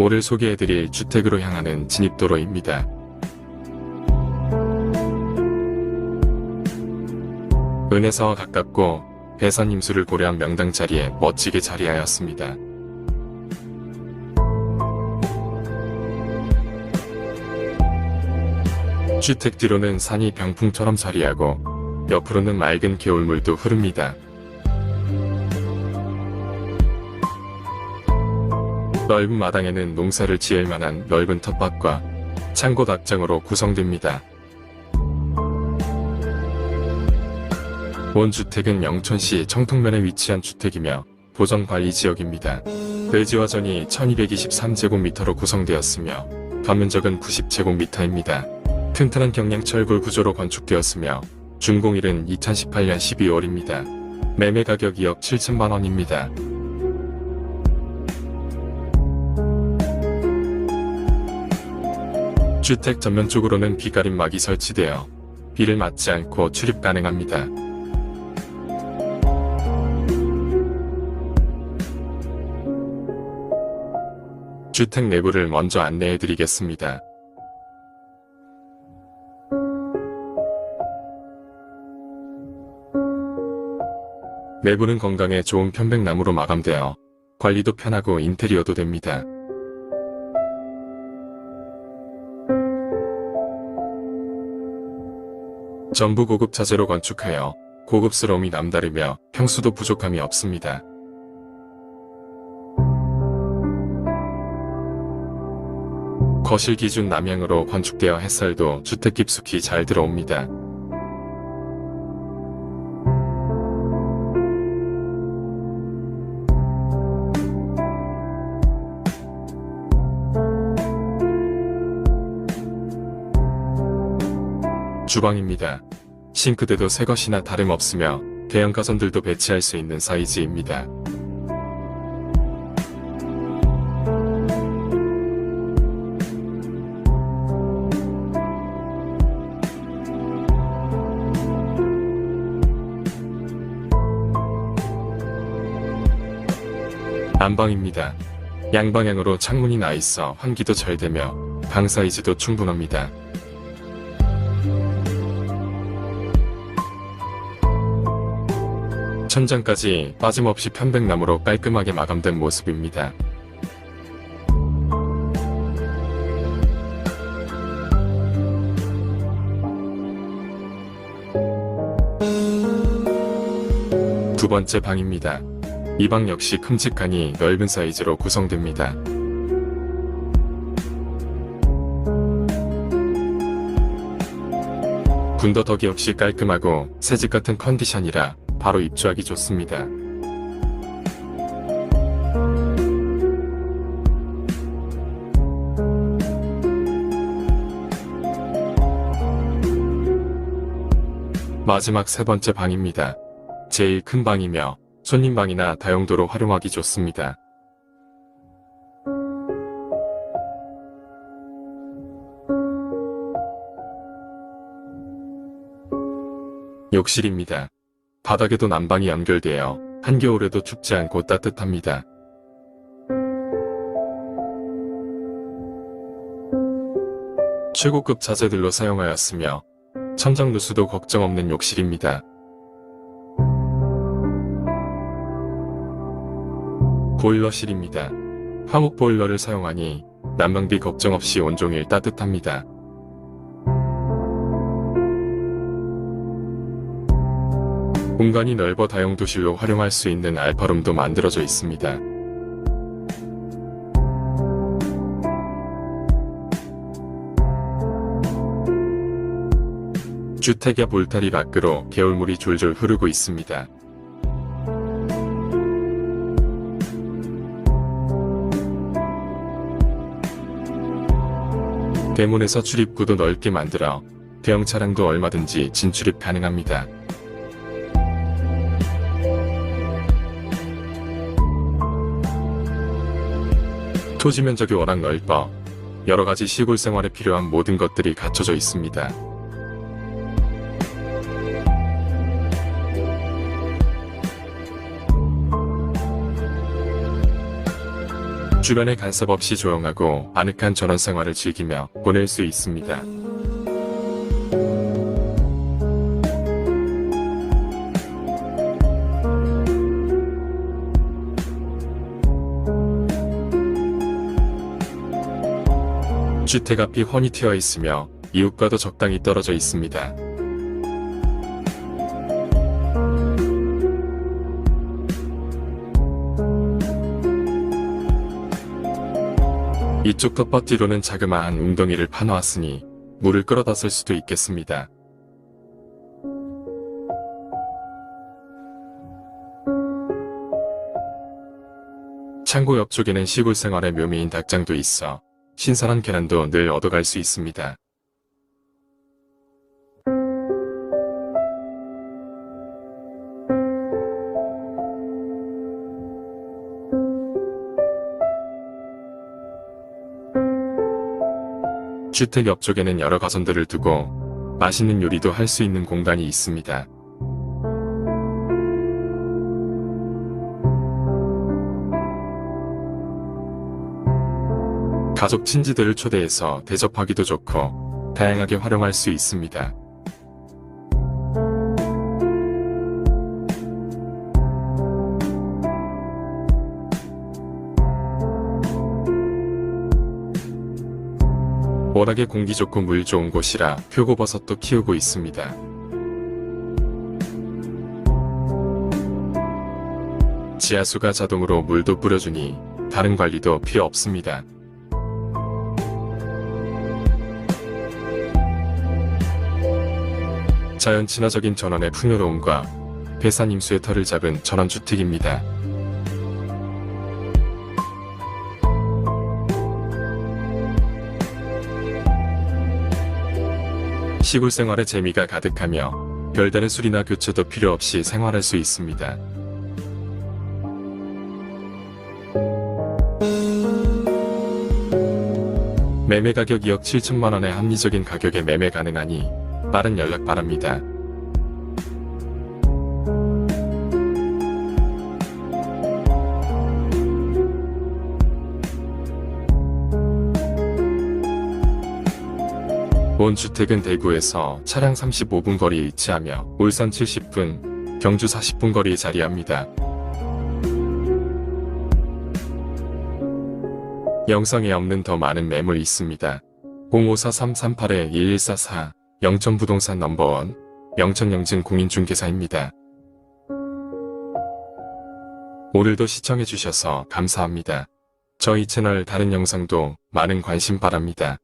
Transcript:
오늘 소개해드릴 주택으로 향하는 진입도로입니다. 은에서 가깝고 배선 임수를 고려한 명당 자리에 멋지게 자리하였습니다. 주택 뒤로는 산이 병풍처럼 자리하고 옆으로는 맑은 겨울물도 흐릅니다. 넓은 마당에는 농사를 지을 만한 넓은 텃밭과 창고 닭장으로 구성됩니다. 본 주택은 영천시 청통면에 위치한 주택이며 보전관리지역입니다. 대지화전이 1223제곱미터로 구성되었으며 견면적은 90제곱미터입니다. 튼튼한 경량철골 구조로 건축되었으며 준공일은 2018년 12월입니다. 매매 가격 2억 7천만 원입니다. 주택 전면 쪽으로는 비가림막이 설치되어 비를 맞지 않고 출입 가능합니다. 주택 내부를 먼저 안내해 드리겠습니다. 내부는 건강에 좋은 편백나무로 마감되어 관리도 편하고 인테리어도 됩니다. 전부 고급 자재로 건축하여 고급스러움이 남다르며 평수도 부족함이 없습니다. 거실 기준 남향으로 건축되어 햇살도 주택 깊숙이 잘 들어옵니다. 주방입니다. 싱크대도 새 것이나 다름없으며 대형 가전들도 배치할 수 있는 사이즈입니다. 안방입니다. 양방향으로 창문이 나 있어 환기도 잘 되며 방 사이즈도 충분합니다. 천장까지 빠짐없이 편백나무로 깔끔하게 마감된 모습입니다. 두 번째 방입니다. 이 방 역시 큼직하니 넓은 사이즈로 구성됩니다. 군더더기 없이 깔끔하고 새집 같은 컨디션이라 바로 입주하기 좋습니다. 마지막 세 번째 방입니다. 제일 큰 방이며 손님방이나 다용도로 활용하기 좋습니다. 욕실입니다. 바닥에도 난방이 연결되어 한겨울에도 춥지 않고 따뜻합니다. 최고급 자재들로 사용하였으며 천장 누수도 걱정 없는 욕실입니다. 보일러실입니다. 화목 보일러를 사용하니 난방비 걱정 없이 온종일 따뜻합니다. 공간이 넓어 다용도실로 활용할 수 있는 알파룸도 만들어져 있습니다. 주택 옆 울타리 밖으로 개울물이 졸졸 흐르고 있습니다. 대문에서 출입구도 넓게 만들어 대형 차량도 얼마든지 진출입 가능합니다. 토지 면적이 워낙 넓어 여러 가지 시골 생활에 필요한 모든 것들이 갖춰져 있습니다. 주변의 간섭 없이 조용하고 아늑한 전원 생활을 즐기며 보낼 수 있습니다. 주택 앞이 훤히 트여 있으며 이웃과도 적당히 떨어져 있습니다. 이쪽 텃밭뒤로는 자그마한 웅덩이를 파놓았으니 물을 끌어다 쓸 수도 있겠습니다. 창고 옆쪽에는 시골 생활의 묘미인 닭장도 있어 신선한 계란도 늘 얻어갈 수 있습니다. 주택 옆쪽에는 여러 가선들을 두고 맛있는 요리도 할 수 있는 공간이 있습니다. 가족 친지들을 초대해서 대접하기도 좋고 다양하게 활용할 수 있습니다. 워낙에 공기 좋고 물 좋은 곳이라 표고버섯도 키우고 있습니다. 지하수가 자동으로 물도 뿌려주니 다른 관리도 필요 없습니다. 자연 친화적인 전원의 풍요로움과 배산 임수의 털을 잡은 전원주택입니다. 시골 생활의 재미가 가득하며 별다른 수리나 교체도 필요 없이 생활할 수 있습니다. 매매 가격 2억 7천만 원의 합리적인 가격에 매매 가능하니 빠른 연락 바랍니다. 본 주택은 대구에서 차량 35분 거리에 위치하며 울산 70분, 경주 40분 거리에 자리합니다. 영상에 없는 더 많은 매물 있습니다. 054-338-1144 영천부동산 넘버원 영천영진 공인중개사입니다. 오늘도 시청해주셔서 감사합니다. 저희 채널 다른 영상도 많은 관심 바랍니다.